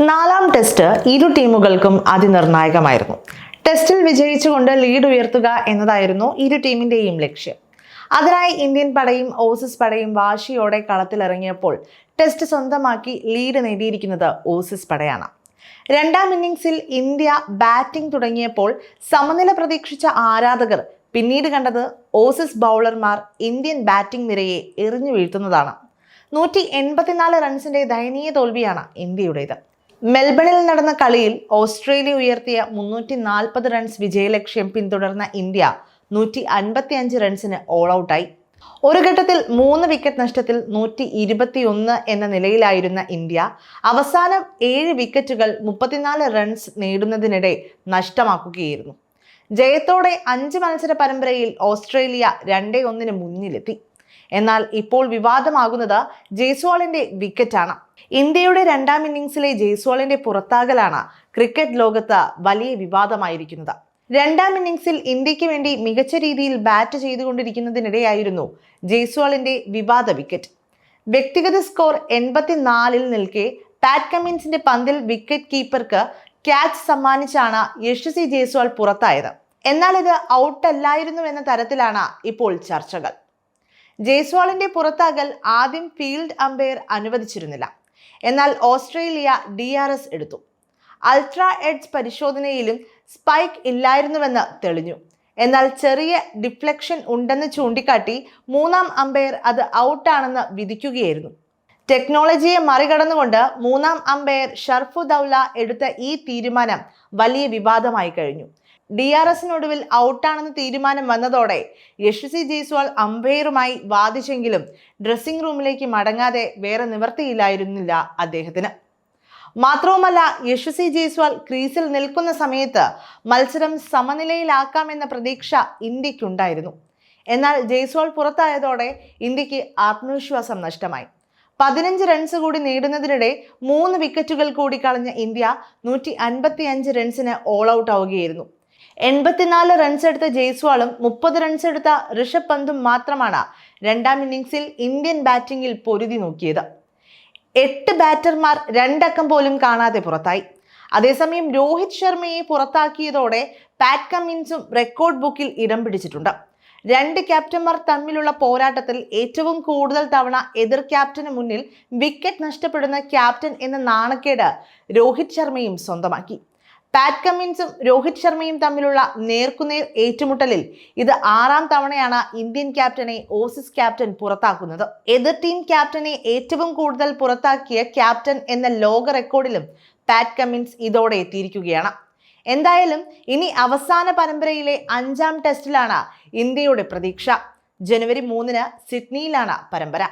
നാലാം ടെസ്റ്റ് ഇരു ടീമുകൾക്കും അതിനിർണായകമായിരുന്നു. ടെസ്റ്റിൽ വിജയിച്ചുകൊണ്ട് ലീഡ് ഉയർത്തുക എന്നതായിരുന്നു ഇരു ടീമിന്റെയും ലക്ഷ്യം. അതിനായി ഇന്ത്യൻ പടയും ഓസിസ് പടയും വാശിയോടെ കളത്തിലിറങ്ങിയപ്പോൾ ടെസ്റ്റ് സ്വന്തമാക്കി ലീഡ് നേടിയിരിക്കുന്നത് ഓസിസ് പടയാണ്. രണ്ടാം ഇന്നിംഗ്സിൽ ഇന്ത്യ ബാറ്റിംഗ് തുടങ്ങിയപ്പോൾ സമനില പ്രതീക്ഷിച്ച ആരാധകർ പിന്നീട് കണ്ടത് ഓസിസ് ബൗളർമാർ ഇന്ത്യൻ ബാറ്റിംഗ് നിരയെ എറിഞ്ഞു വീഴ്ത്തുന്നതാണ് നൂറ്റി എൺപത്തിനാല് റൺസിന്റെ ദയനീയ തോൽവിയാണ് ഇന്ത്യയുടേത്. മെൽബണിൽ നടന്ന കളിയിൽ ഓസ്ട്രേലിയ ഉയർത്തിയ മുന്നൂറ്റി നാൽപ്പത് റൺസ് വിജയലക്ഷ്യം പിന്തുടർന്ന ഇന്ത്യ നൂറ്റി അൻപത്തി അഞ്ച് റൺസിന് ഓൾ ഔട്ടായി ഒരു ഘട്ടത്തിൽ മൂന്ന് വിക്കറ്റ് നഷ്ടത്തിൽ നൂറ്റി ഇരുപത്തിയൊന്ന് എന്ന നിലയിലായിരുന്ന ഇന്ത്യ അവസാനം ഏഴ് വിക്കറ്റുകൾ മുപ്പത്തിനാല് റൺസ് നേടുന്നതിനിടെ നഷ്ടമാക്കുകയായിരുന്നു. ജയത്തോടെ അഞ്ച് മത്സര പരമ്പരയിൽ ഓസ്ട്രേലിയ രണ്ടേ ഒന്നിന് മുന്നിലെത്തി. എന്നാൽ ഇപ്പോൾ വിവാദമാകുന്നത് ജയ്സ്വാളിന്റെ വിക്കറ്റാണ് ഇന്ത്യയുടെ രണ്ടാം ഇന്നിംഗ്സിലെ ജയ്സ്വാളിന്റെ പുറത്താകലാണ് ക്രിക്കറ്റ് ലോകത്ത് വലിയ വിവാദമായിരിക്കുന്നത്. രണ്ടാം ഇന്നിംഗ്സിൽ ഇന്ത്യയ്ക്ക് വേണ്ടി മികച്ച രീതിയിൽ ബാറ്റ് ചെയ്തുകൊണ്ടിരിക്കുന്നതിനിടെയായിരുന്നു ജയ്സ്വാളിന്റെ വിവാദ വിക്കറ്റ് വ്യക്തിഗത സ്കോർ എൺപത്തിനാലിൽ നിൽക്കെ പാറ്റ് കമ്മിൻസിന്റെ പന്തിൽ വിക്കറ്റ് കീപ്പർക്ക് ക്യാച്ച് സമ്മാനിച്ചാണ് യശസ്വി ജയ്സ്വാൾ പുറത്തായത്. എന്നാൽ ഇത് ഔട്ടല്ലായിരുന്നു എന്ന തരത്തിലാണ് ഇപ്പോൾ ചർച്ചകൾ. ജയ്സ്വാളിന്റെ പുറത്താകൽ ആദ്യം ഫീൽഡ് അമ്പയർ അനുവദിച്ചിരുന്നില്ല. എന്നാൽ ഓസ്ട്രേലിയ ഡി ആർ എസ് എടുത്തു. അൾട്രാ എഡ്സ് പരിശോധനയിലും സ്പൈക്ക് ഇല്ലായിരുന്നുവെന്ന് തെളിഞ്ഞു. എന്നാൽ ചെറിയ ഡിഫ്ലക്ഷൻ ഉണ്ടെന്ന് ചൂണ്ടിക്കാട്ടി മൂന്നാം അമ്പയർ അത് ഔട്ടാണെന്ന് വിധിക്കുകയായിരുന്നു. ടെക്നോളജിയെ മറികടന്നുകൊണ്ട് മൂന്നാം അമ്പയർ ഷർഫു ദൗല എടുത്ത ഈ തീരുമാനം വലിയ വിവാദമായി കഴിഞ്ഞു. ഡി ആർ എസിനൊടുവിൽ ഔട്ടാണെന്ന് തീരുമാനം വന്നതോടെ യശസ്വി ജയ്സ്വാൾ അമ്പയറുമായി വാദിച്ചെങ്കിലും ഡ്രസ്സിംഗ് റൂമിലേക്ക് മടങ്ങാതെ വേറെ നിവർത്തിയില്ലായിരുന്നില്ല അദ്ദേഹത്തിന്. മാത്രവുമല്ല യശസ്വി ജയ്സ്വാൾ ക്രീസിൽ നിൽക്കുന്ന സമയത്ത് മത്സരം സമനിലയിലാക്കാമെന്ന പ്രതീക്ഷ ഇന്ത്യക്കുണ്ടായിരുന്നു. എന്നാൽ ജയ്സ്വാൾ പുറത്തായതോടെ ഇന്ത്യയ്ക്ക് ആത്മവിശ്വാസം നഷ്ടമായി. പതിനഞ്ച് റൺസ് കൂടി നേടുന്നതിനിടെ മൂന്ന് വിക്കറ്റുകൾ കൂടി കളഞ്ഞ ഇന്ത്യ നൂറ്റി അൻപത്തി അഞ്ച് റൺസിന് ഓൾ ഔട്ട് ആവുകയായിരുന്നു. എൺപത്തിനാല് റൺസ് എടുത്ത ജയ്സ്വാളും മുപ്പത് റൺസ് എടുത്ത ഋഷഭ് പന്തും മാത്രമാണ് രണ്ടാം ഇന്നിംഗ്സിൽ ഇന്ത്യൻ ബാറ്റിംഗിൽ പൊരുതി നോക്കിയത്. എട്ട് ബാറ്റർമാർ രണ്ടക്കം പോലും കാണാതെ പുറത്തായി. അതേസമയം രോഹിത് ശർമ്മയെ പുറത്താക്കിയതോടെ പാറ്റ് കമ്മിൻസും റെക്കോർഡ് ബുക്കിൽ ഇടം പിടിച്ചിട്ടുണ്ട്. രണ്ട് ക്യാപ്റ്റന്മാർ തമ്മിലുള്ള പോരാട്ടത്തിൽ ഏറ്റവും കൂടുതൽ തവണ എതിർ ക്യാപ്റ്റന് മുന്നിൽ വിക്കറ്റ് നഷ്ടപ്പെടുന്ന ക്യാപ്റ്റൻ എന്ന നാണക്കേട് രോഹിത് ശർമ്മയും സ്വന്തമാക്കി. പാറ്റ് കമ്മിൻസും രോഹിത് ശർമ്മയും തമ്മിലുള്ള നേർക്കുനേർ ഏറ്റുമുട്ടലിൽ ഇത് ആറാം തവണയാണ് ഇന്ത്യൻ ക്യാപ്റ്റനെ ഓസിസ് ക്യാപ്റ്റൻ പുറത്താക്കുന്നത്. എതിർ ടീം ക്യാപ്റ്റനെ ഏറ്റവും കൂടുതൽ പുറത്താക്കിയ ക്യാപ്റ്റൻ എന്ന ലോക റെക്കോർഡിലും പാറ്റ് കമ്മിൻസ് ഇതോടെ എത്തിയിരിക്കുകയാണ്. എന്തായാലും ഇനി അവസാന പരമ്പരയിലെ അഞ്ചാം ടെസ്റ്റിലാണ് ഇന്ത്യയുടെ പ്രതീക്ഷ. ജനുവരി മൂന്നിന് സിഡ്നിയിലാണ് പരമ്പര.